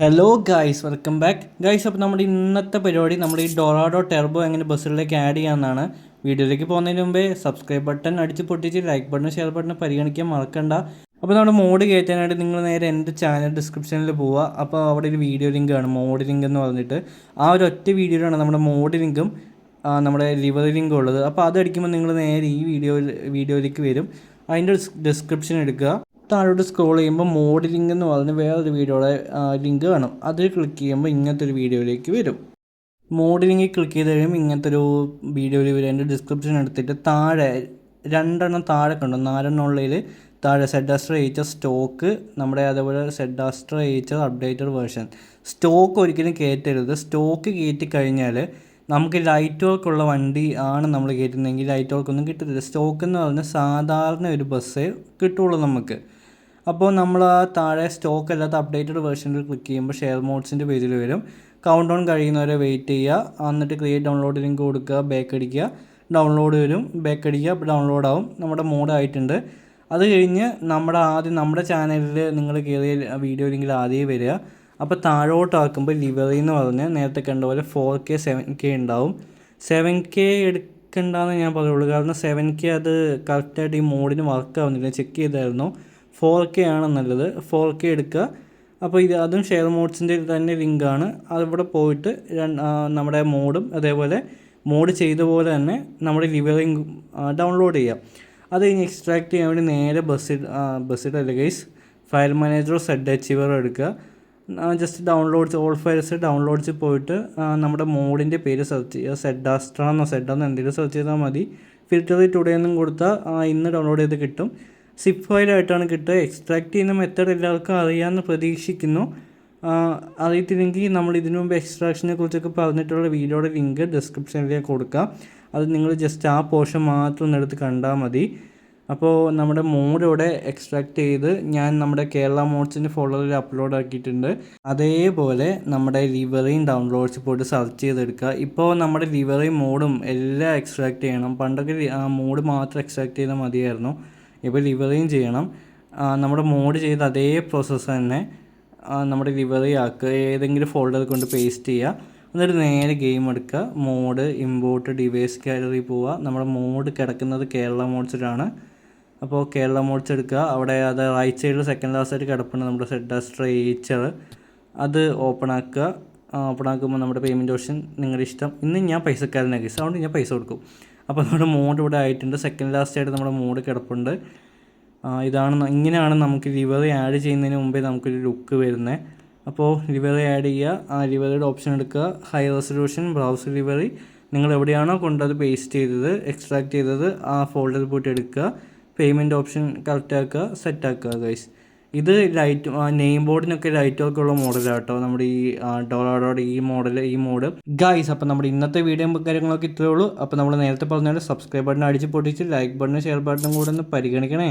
Hello guys welcome back guys അപ്പോൾ നമ്മുടെ ഇന്നത്തെ പരിപാടി നമ്മുടെ ഈ ഡൊറാഡോ ടെർബോ എങ്ങനെ ബസ്സിലേക്ക് ആഡ് ചെയ്യാമെന്നാണ് വീഡിയോയിലേക്ക് പോകുന്നതിന് മുമ്പേ സബ്സ്ക്രൈബ് ബട്ടൺ അടിച്ച് പൊട്ടിച്ച് ലൈക്ക് ബട്ടൺ ഷെയർ ബട്ടൺ പരിഗണിക്കാൻ മറക്കണ്ട. അപ്പോൾ നമ്മുടെ മോഡ് കയറ്റാനായിട്ട് നിങ്ങൾ നേരെ എന്റെ ചാനൽ ഡിസ്ക്രിപ്ഷനിൽ പോവുക. അപ്പോൾ അവിടെ ഒരു വീഡിയോ ലിങ്ക് ആണ് മോഡ് ലിങ്ക് എന്ന് പറഞ്ഞിട്ട്. ആ ഒരു ഒറ്റ വീഡിയോയിലാണ് നമ്മുടെ മോഡ് ലിങ്കും നമ്മുടെ ലിവർ ലിങ്കും ഉള്ളത്. അപ്പോൾ അത് അടിക്കുമ്പോൾ നിങ്ങൾ നേരെ ഈ വീഡിയോ വീഡിയോയിലേക്ക് വരും. അതിന്റെ ഡിസ്ക്രിപ്ഷൻ എടുക്കുക. താഴോട്ട് സ്ക്രോൾ ചെയ്യുമ്പോൾ മോഡ് ലിങ്ക് എന്ന് പറഞ്ഞ് വേറൊരു വീഡിയോയുടെ ലിങ്ക് കാണും. അതിൽ ക്ലിക്ക് ചെയ്യുമ്പോൾ ഇങ്ങനത്തെ ഒരു വീഡിയോയിലേക്ക് വരും. മോഡ് ലിങ്കിൽ ക്ലിക്ക് ചെയ്ത് കഴിയുമ്പോൾ ഇങ്ങനത്തെ ഒരു വീഡിയോയിൽ വരും. അതിന്റെ ഡിസ്ക്രിപ്ഷൻ എടുത്തിട്ട് താഴെ രണ്ടെണ്ണം താഴെ കണ്ടു. നാലെണ്ണം ഉള്ളതിൽ താഴെ സെഡാസ്റ്റർ എയ്ച്ചർ സ്റ്റോക്ക് നമ്മുടെ അതേപോലെ സെഡാസ്റ്റർ എയ്ച്ചർ അപ്ഡേറ്റഡ് വേർഷൻ സ്റ്റോക്ക് ഒരിക്കലും കയറ്റരുത്. സ്റ്റോക്ക് കയറ്റി കഴിഞ്ഞാൽ നമുക്ക് ലൈറ്റ് വർക്കുള്ള വണ്ടി ആണ് നമ്മൾ കയറ്റുന്നതെങ്കിൽ ലൈറ്റ് വർക്കൊന്നും കിട്ടത്തില്ല. സ്റ്റോക്ക് എന്ന് പറഞ്ഞാൽ സാധാരണ ഒരു ബസ്സേ കിട്ടുള്ളൂ നമുക്ക്. അപ്പോൾ നമ്മൾ ആ താഴെ സ്റ്റോക്ക് അല്ലാത്ത അപ്ഡേറ്റഡ് വേർഷനിൽ ക്ലിക്ക് ചെയ്യുമ്പോൾ ഷെയർ മോഡ്സിന്റെ പേജിൽ വരും. കൗണ്ട് ഡൗൺ കഴിയുന്നവരെ വെയിറ്റ് ചെയ്യുക. എന്നിട്ട് ക്രിയേറ്റ് ഡൗൺലോഡ് ലിങ്ക് കൊടുക്കുക. ബാക്ക് അടിക്കുക. ഡൗൺലോഡ് വരും. ബാക്ക് അടിക്കുക. അപ്പോൾ ഡൗൺലോഡ് ആവും. നമ്മുടെ മോഡ് ആയിട്ടുണ്ട്. അത് കഴിഞ്ഞ് നമ്മുടെ ആദ്യം നമ്മുടെ ചാനലിൽ നിങ്ങൾ കയറിയ വീഡിയോ ലിങ്കിൽ ആദ്യമേ വരിക. അപ്പോൾ താഴോട്ട് താഴോട്ടാക്കുമ്പോൾ ലിവറി എന്ന് പറഞ്ഞ് നേരത്തെ കണ്ട പോലെ ഫോർ കെ സെവൻ കെ ഉണ്ടാവും. സെവൻ കെ എടുക്കണ്ടെന്ന് ഞാൻ പറയുള്ളൂ. കാരണം സെവൻ കെ അത് കറക്റ്റായിട്ട് ഈ മോഡിന് വർക്ക് ആവുന്നില്ല. ചെക്ക് ചെയ്തായിരുന്നു. ഫോർ കെ ആണ് നല്ലത്. ഫോർ കെ എടുക്കുക. അപ്പോൾ ഇത് അതും ഷെയർ മോഡ്സിന്റെ തന്നെ ലിങ്കാണ് അവിടെ പോയിട്ട് നമ്മുടെ മോഡും അതേപോലെ മോഡ് ചെയ്ത പോലെ തന്നെ നമ്മുടെ ലിവറിങ് ഡൗൺലോഡ് ചെയ്യാം. അത് കഴിഞ്ഞ് എക്സ്ട്രാക്ട് ചെയ്യാൻ വേണ്ടി നേരെ ബസ്സിൽ ബസ്സിലല്ല ഗൈസ് ഫയൽ മാനേജറോ സെഡ് അച്ചീവറോ എടുക്കുക. Just downloads all files downloads പോയിട്ട് നമ്മുടെ മോഡിന്റെ പേര് സെർച്ച് ചെയ്യുക. സെഡാസ്ട്രാന്നോ സെഡാന്നോ എന്തെങ്കിലും സെർച്ച് ചെയ്താൽ മതി. ഫിൽറ്റർ ടുഡേ എന്നും കൊടുത്താൽ ഇന്ന് ഡൗൺലോഡ് ചെയ്ത് കിട്ടും. സിപ്പ് ഫയലായിട്ടാണ് കിട്ടുക. എക്സ്ട്രാക്ട് ചെയ്യുന്ന മെത്തേഡ് എല്ലാവർക്കും അറിയാമെന്ന് പ്രതീക്ഷിക്കുന്നു. അറിയത്തില്ലെങ്കിൽ നമ്മൾ ഇതിനു മുമ്പ് എക്സ്ട്രാക്ഷനെ കുറിച്ചൊക്കെ പറഞ്ഞിട്ടുള്ള വീഡിയോയുടെ ലിങ്ക് ഡിസ്ക്രിപ്ഷനിലേക്ക് കൊടുക്കാം. അത് നിങ്ങൾ ജസ്റ്റ് ആ പോർഷൻ മാത്രം ഒന്ന് എടുത്ത് കണ്ടാൽ മതി. അപ്പോൾ നമ്മുടെ മോഡ് ഇവിടെ എക്സ്ട്രാക്ട് ചെയ്ത് ഞാൻ നമ്മുടെ കേരള മോഡ്സിന്റെ ഫോളോയിൽ അപ്ലോഡ് ആക്കിയിട്ടുണ്ട്. അതേപോലെ നമ്മുടെ ലിവറിയും ഡൗൺലോഡ്സ് പോയിട്ട് സെർച്ച് ചെയ്തെടുക്കുക. ഇപ്പോൾ നമ്മുടെ ലിവറിയും മോഡും എല്ലാം എക്സ്ട്രാക്ട് ചെയ്യണം. പണ്ടൊക്കെ മോഡ് മാത്രം എക്സ്ട്രാക്ട് ചെയ്താൽ മതിയായിരുന്നു. ഇപ്പോൾ ലിവറിയും ചെയ്യണം. നമ്മുടെ മോഡ് ചെയ്ത അതേ പ്രോസസ്സ് തന്നെ നമ്മുടെ ലിവറി ആക്കുക ഏതെങ്കിലും ഫോൾഡർ കൊണ്ട് പേസ്റ്റ് ചെയ്യുക എന്നിട്ട് നേരെ ഗെയിം എടുക്കുക മോഡ് ഇമ്പോർട്ട് ഡിവൈസ് ഗാലറി പോവുക. നമ്മുടെ മോഡ് കിടക്കുന്നത് കേരള മോഡ്സിലാണ് അപ്പോൾ കേരള മോഡ്സ് എടുക്കുക. അവിടെ അത് റൈറ്റ് സൈഡിൽ സെക്കൻഡ് ലാസ്റ്റ് ആയിട്ട് കിടപ്പുണ്ട് നമ്മുടെ സെഡ് സ്ട്രേച്ചർ അത് ഓപ്പൺ ആക്കുക. ഓപ്പൺ ആക്കുമ്പോൾ നമ്മുടെ പേയ്മെന്റ് ഓപ്ഷൻ നിങ്ങളുടെ ഇഷ്ടം. ഇന്ന് ഞാൻ പൈസക്കാരനാക്കി അതുകൊണ്ട് ഞാൻ പൈസ കൊടുക്കും. അപ്പോൾ നമ്മുടെ മോഡ് ഇവിടെ ആയിട്ടുണ്ട്. സെക്കൻഡ് ലാസ്റ്റ് ആയിട്ട് നമ്മുടെ മോഡ് കിടപ്പുണ്ട്. ഇതാണ് ഇങ്ങനെയാണ് നമുക്ക് ലിവറി ആഡ് ചെയ്യുന്നതിന് മുമ്പേ നമുക്കൊരു ലുക്ക് വരുന്നത് അപ്പോൾ ലിവറി ആഡ് ചെയ്യുക. ആ ലിവറിയുടെ ഓപ്ഷൻ എടുക്കുക. ഹൈ റെസൊല്യൂഷൻ ബ്രൗസർ ലിവറി നിങ്ങൾ എവിടെയാണോ കൊണ്ടത് പേസ്റ്റ് ചെയ്തത് എക്സ്ട്രാക്ട് ചെയ്തത് ആ ഫോൾഡറിൽ പോയിട്ട് എടുക്കുക. പേയ്മെന്റ് ഓപ്ഷൻ കറക്റ്റ് ആക്കുക സെറ്റ് ആക്കുക ഗൈസ് ഇത് ലൈറ്റ് നെയിം ബോർഡിനൊക്കെ ലൈറ്റ് ഒക്കെ ഉള്ള മോഡലാണ് കേട്ടോ നമ്മുടെ ഈ ഡോളാഡോടെ ഈ മോഡൽ ഈ മോഡ് ഗൈസ് അപ്പോൾ നമ്മുടെ ഇന്നത്തെ വീഡിയോ കാര്യങ്ങളൊക്കെ ഇത്രയേ ഉള്ളൂ. അപ്പോൾ നമ്മൾ നേരത്തെ പറഞ്ഞ സബ്സ്ക്രൈബ് ബട്ടൺ അടിച്ച് പൊട്ടിച്ച് ലൈക്ക് ബട്ടൺ ഷെയർ ബട്ടണും കൂടെ ഒന്ന് പരിഗണിക്കണേ.